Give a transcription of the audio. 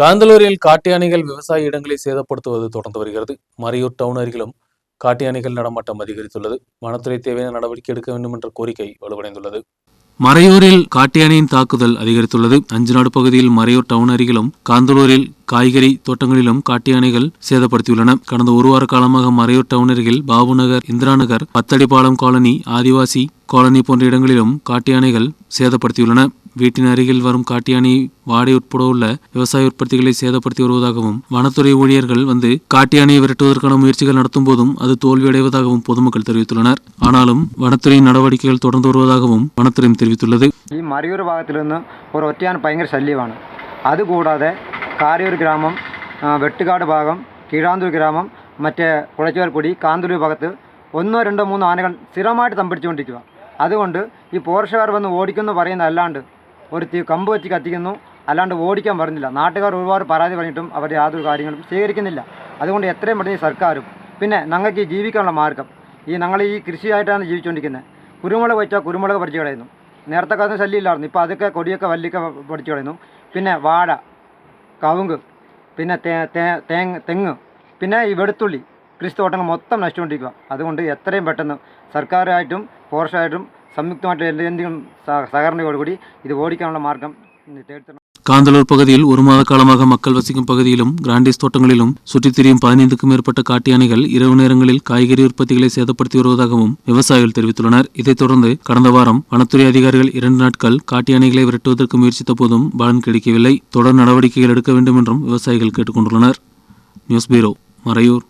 காந்தலூரில் காட்டியானைகள் விவசாய இடங்களை சேதப்படுத்துவது தொடர்ந்து வருகிறது. மறையூர் டவுன் அருகிலும் காட்டியானைகள் நடமாட்டம் அதிகரித்துள்ளது. வனத்துறை தேவையான நடவடிக்கை எடுக்க வேண்டும் என்ற கோரிக்கை வலுவடைந்துள்ளது. மறையூரில் காட்டியானையின் தாக்குதல் அதிகரித்துள்ளது. அஞ்சுநாடு பகுதியில் மறையூர் டவுன் அருகிலும் காந்தலூரில் காய்கறி தோட்டங்களிலும் காட்டியானைகள் சேதப்படுத்தியுள்ளன. கடந்த ஒரு வார காலமாக மறையூர் டவுன் அருகில் பாபு நகர் இந்திரா நகர் பத்தடிப்பாலம் காலனி ஆதிவாசி காலனி போன்ற இடங்களிலும் காட்டியானைகள் சேதப்படுத்தியுள்ளன. வீட்டின் வரும் காட்டியானை வாடை உட்பட உள்ள விவசாய உற்பத்திகளை சேதப்படுத்தி வருவதாகவும் வனத்துறை ஊழியர்கள் வந்து காட்டியானை விரட்டுவதற்கான முயற்சிகள் நடத்தும் போதும் அது தோல்வியடைவதாகவும் பொதுமக்கள் தெரிவித்துள்ளனர் ஆனாலும் வனத்துறையின் நடவடிக்கைகள் தொடர்ந்து வருவதாகவும் വനത്രയും തെളിവിച്ചുള്ളത് ഈ മറിയൂർ ഭാഗത്തിൽ നിന്ന് ഒരു ഒറ്റയാൻ ഭയങ്കര ശല്യമാണ്. അതുകൂടാതെ കാരിയൂർ ഗ്രാമം വെട്ടുകാട് ഭാഗം കീഴാന്തൂർ ഗ്രാമം മറ്റേ കുളച്ചോർക്കുടി കാന്തൂർ ഭാഗത്ത് ഒന്നോ രണ്ടോ മൂന്നോ ആനകൾ സ്ഥിരമായിട്ട് തമ്പിടിച്ചുകൊണ്ടിരിക്കുക അതുകൊണ്ട് ഈ പോർഷകാർ വന്ന് ഓടിക്കുന്നു പറയുന്നതല്ലാണ്ട് ഒരു തീ കമ്പ് വെച്ച് കത്തിക്കുന്നു. അല്ലാണ്ട് ഓടിക്കാൻ പറഞ്ഞില്ല. നാട്ടുകാർ ഒരുപാട് പരാതി പറഞ്ഞിട്ടും അവർ യാതൊരു കാര്യങ്ങളും സ്വീകരിക്കുന്നില്ല അതുകൊണ്ട് എത്രയും പെട്ടെന്ന് സർക്കാരും പിന്നെ ഞങ്ങൾക്ക് ജീവിക്കാനുള്ള മാർഗം. ഈ ഞങ്ങൾ ഈ കൃഷിയായിട്ടാണ് ജീവിച്ചുകൊണ്ടിരിക്കുന്നത്. കുരുമുളക് വെച്ചാൽ കുരുമുളക് പറിച്ചു കളയുന്നു. നേരത്തെ കാലത്ത് ശല്യമില്ലായിരുന്നു. ഇപ്പോൾ അതൊക്കെ കൊടിയൊക്കെ വല്ലിയൊക്കെ പറിച്ചു കളയുന്നു. പിന്നെ വാഴ കവുങ്ക് പിന്നെ തേങ്ങ തെങ്ങ് പിന്നെ ഈ വെളുത്തുള്ളി. കൃഷിത്തോട്ടങ്ങൾ മൊത്തം നശിച്ചുകൊണ്ടിരിക്കുക അതുകൊണ്ട് എത്രയും പെട്ടെന്ന് സർക്കാരായിട്ടും ഫോറസ്റ്റായിട്ടും സംയുക്തമായിട്ട് എന്തെങ്കിലും സഹ- സഹകരണയോടുകൂടി ഇത് ഓടിക്കാനുള്ള മാർഗം തേടിത്തരണം காந்தலூர் பகுதியில் ஒரு மாத காலமாக மக்கள் வசிக்கும் பகுதியிலும் கிராண்டிஸ் தோட்டங்களிலும் சுற்றித் திரியும் பதினைந்துக்கும் மேற்பட்ட காட்டியானைகள் இரவு நேரங்களில் காய்கறி உற்பத்திகளை சேதப்படுத்தி வருவதாகவும் விவசாயிகள் தெரிவித்துள்ளனர் இதைத் தொடர்ந்து கடந்த வாரம் வனத்துறை அதிகாரிகள் இரண்டு நாட்கள் காட்டியானைகளை விரட்டுவதற்கு முயற்சித்த போதும் பலன் கிடைக்கவில்லை தொடர் நடவடிக்கைகள் எடுக்க வேண்டும் என்றும் விவசாயிகள் கேட்டுக்கொண்டுள்ளனர் நியூஸ் பீரோ மறையூர்